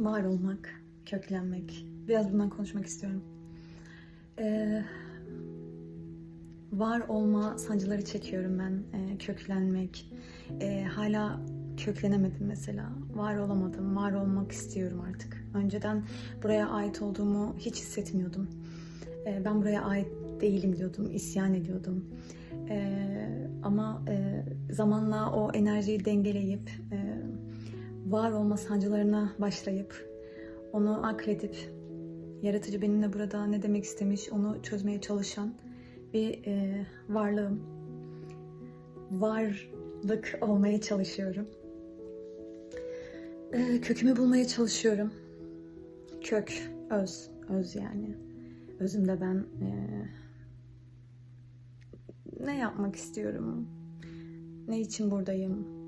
Var olmak, köklenmek. Biraz bundan konuşmak istiyorum. Ee, var olma sancıları çekiyorum ben. Ee, köklenmek. Ee, hala köklenemedim mesela. Var olamadım. Var olmak istiyorum artık. Önceden buraya ait olduğumu hiç hissetmiyordum. Ee, ben buraya ait değilim diyordum. isyan ediyordum. Ee, ama e, zamanla o enerjiyi dengeleyip e, var olma sancılarına başlayıp onu akredip yaratıcı benimle burada ne demek istemiş onu çözmeye çalışan bir e, varlığım. Varlık olmaya çalışıyorum. E, kökümü bulmaya çalışıyorum. Kök, öz, öz yani. Özümde ben e, ne yapmak istiyorum? Ne için buradayım?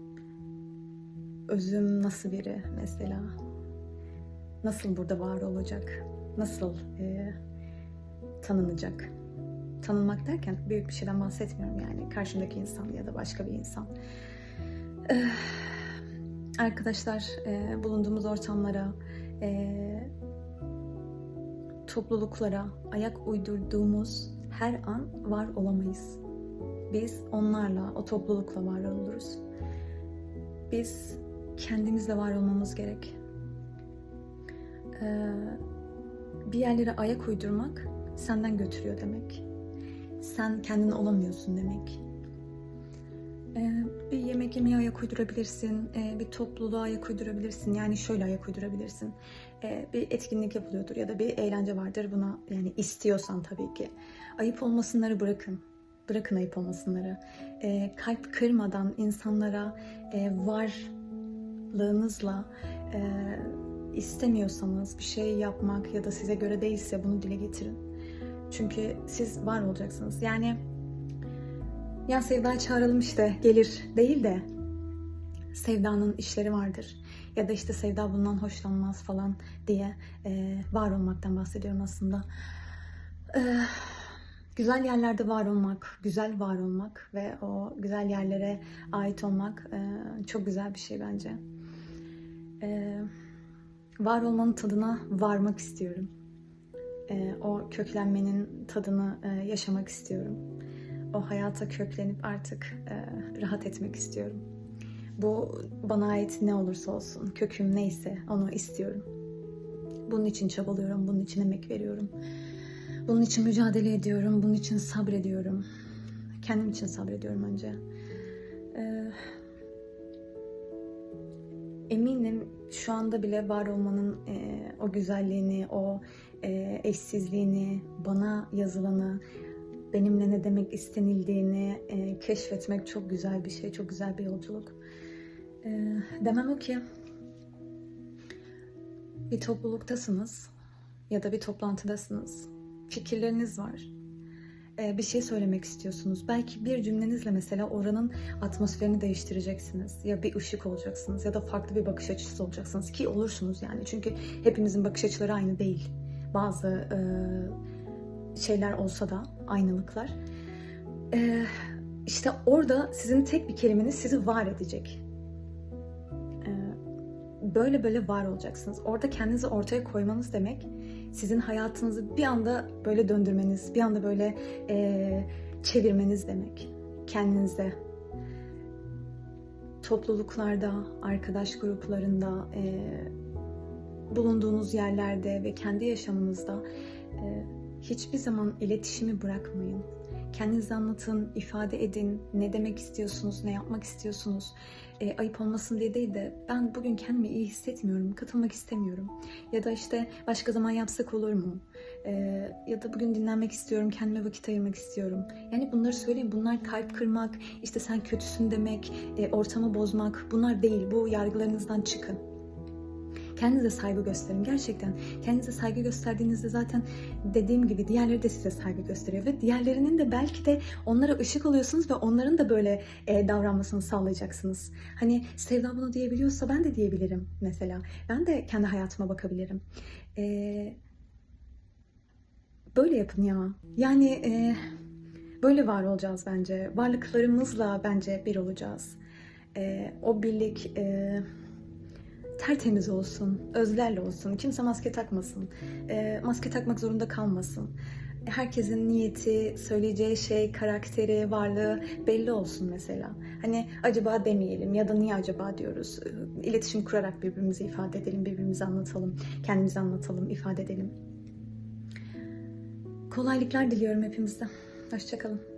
Özüm nasıl biri mesela? Nasıl burada var olacak? Nasıl e, tanınacak? Tanınmak derken büyük bir şeyden bahsetmiyorum yani. Karşımdaki insan ya da başka bir insan. Eh, arkadaşlar e, bulunduğumuz ortamlara, e, topluluklara ayak uydurduğumuz her an var olamayız. Biz onlarla, o toplulukla var oluruz. Biz kendimizle var olmamız gerek. Ee, bir yerlere ayak uydurmak senden götürüyor demek. Sen kendin olamıyorsun demek. Ee, bir yemek yemeye ayak uydurabilirsin, ee, bir topluluğa ayak uydurabilirsin. Yani şöyle ayak uydurabilirsin. Ee, bir etkinlik yapılıyordur ya da bir eğlence vardır buna yani istiyorsan tabii ki. Ayıp olmasınları bırakın. Bırakın ayıp olmasınları. Ee, kalp kırmadan insanlara e, varlığınızla e, istemiyorsanız bir şey yapmak ya da size göre değilse bunu dile getirin. Çünkü siz var olacaksınız. Yani ya Sevda çağıralım işte gelir değil de Sevda'nın işleri vardır. Ya da işte Sevda bundan hoşlanmaz falan diye e, var olmaktan bahsediyorum aslında. E, güzel yerlerde var olmak, güzel var olmak ve o güzel yerlere ait olmak e, çok güzel bir şey bence. E, var olmanın tadına varmak istiyorum. E, o köklenmenin tadını e, yaşamak istiyorum. O hayata köklenip artık e, rahat etmek istiyorum. Bu bana ait ne olursa olsun, köküm neyse onu istiyorum. Bunun için çabalıyorum, bunun için emek veriyorum. Bunun için mücadele ediyorum, bunun için sabrediyorum. Kendim için sabrediyorum önce. Ee, eminim şu anda bile var olmanın e, o güzelliğini, o e, eşsizliğini, bana yazılanı, benimle ne demek istenildiğini e, keşfetmek çok güzel bir şey, çok güzel bir yolculuk. E, demem o ki bir topluluktasınız ya da bir toplantıdasınız. Fikirleriniz var. E, bir şey söylemek istiyorsunuz. Belki bir cümlenizle mesela oranın atmosferini değiştireceksiniz. Ya bir ışık olacaksınız ya da farklı bir bakış açısı olacaksınız ki olursunuz yani. Çünkü hepimizin bakış açıları aynı değil. Bazı e, şeyler olsa da aynalıklar. E, işte orada sizin tek bir kelimeniz sizi var edecek. E, böyle böyle var olacaksınız. Orada kendinizi ortaya koymanız demek sizin hayatınızı bir anda böyle döndürmeniz, bir anda böyle e, çevirmeniz demek kendinize. Topluluklarda, arkadaş gruplarında, e, bulunduğunuz yerlerde ve kendi yaşamınızda e, hiçbir zaman iletişimi bırakmayın. Kendinizi anlatın, ifade edin. Ne demek istiyorsunuz, ne yapmak istiyorsunuz. E, ayıp olmasın diye değil de ben bugün kendimi iyi hissetmiyorum, katılmak istemiyorum. Ya da işte başka zaman yapsak olur mu? E, ya da bugün dinlenmek istiyorum, kendime vakit ayırmak istiyorum. Yani bunları söyleyin. Bunlar kalp kırmak, işte sen kötüsün demek, e, ortamı bozmak. Bunlar değil. Bu yargılarınızdan çıkın. Kendinize saygı gösterin. Gerçekten kendinize saygı gösterdiğinizde zaten dediğim gibi diğerleri de size saygı gösteriyor. Ve diğerlerinin de belki de onlara ışık oluyorsunuz ve onların da böyle e, davranmasını sağlayacaksınız. Hani Sevda bunu diyebiliyorsa ben de diyebilirim mesela. Ben de kendi hayatıma bakabilirim. E, böyle yapın ya. Yani e, böyle var olacağız bence. Varlıklarımızla bence bir olacağız. E, o birlik... E, tertemiz olsun, özlerle olsun. Kimse maske takmasın. Ee, maske takmak zorunda kalmasın. Herkesin niyeti, söyleyeceği şey, karakteri, varlığı belli olsun mesela. Hani acaba demeyelim ya da niye acaba diyoruz. Ee, İletişim kurarak birbirimizi ifade edelim, birbirimizi anlatalım, kendimizi anlatalım, ifade edelim. Kolaylıklar diliyorum hepimize. Hoşçakalın.